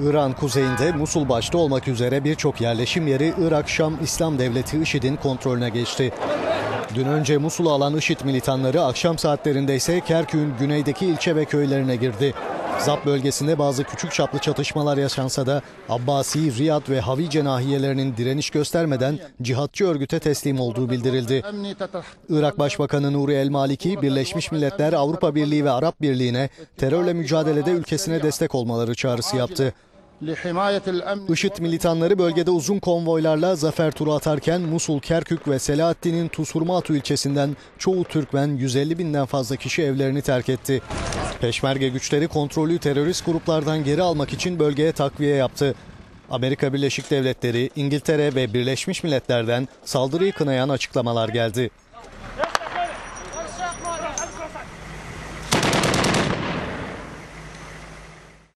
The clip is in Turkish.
İran kuzeyinde Musul başta olmak üzere birçok yerleşim yeri Irak Şam İslam Devleti IŞİD'in kontrolüne geçti. Dün önce Musul'u alan IŞİD militanları akşam saatlerinde ise Kerkük'ün güneydeki ilçe ve köylerine girdi. Zap bölgesinde bazı küçük çaplı çatışmalar yaşansa da Abbasi, Riyad ve Havice nahiyelerinin direniş göstermeden cihatçı örgüte teslim olduğu bildirildi. Irak Başbakanı Nuri El Maliki, Birleşmiş Milletler, Avrupa Birliği ve Arap Birliği'ne terörle mücadelede ülkesine destek olmaları çağrısı yaptı. IŞİD militanları bölgede uzun konvoylarla zafer turu atarken Musul, Kerkük ve Selahaddin'in Tusurmatu ilçesinden çoğu Türkmen 150 binden fazla kişi evlerini terk etti. Peşmerge güçleri kontrolü terörist gruplardan geri almak için bölgeye takviye yaptı. Amerika Birleşik Devletleri, İngiltere ve Birleşmiş Milletler'den saldırıyı kınayan açıklamalar geldi.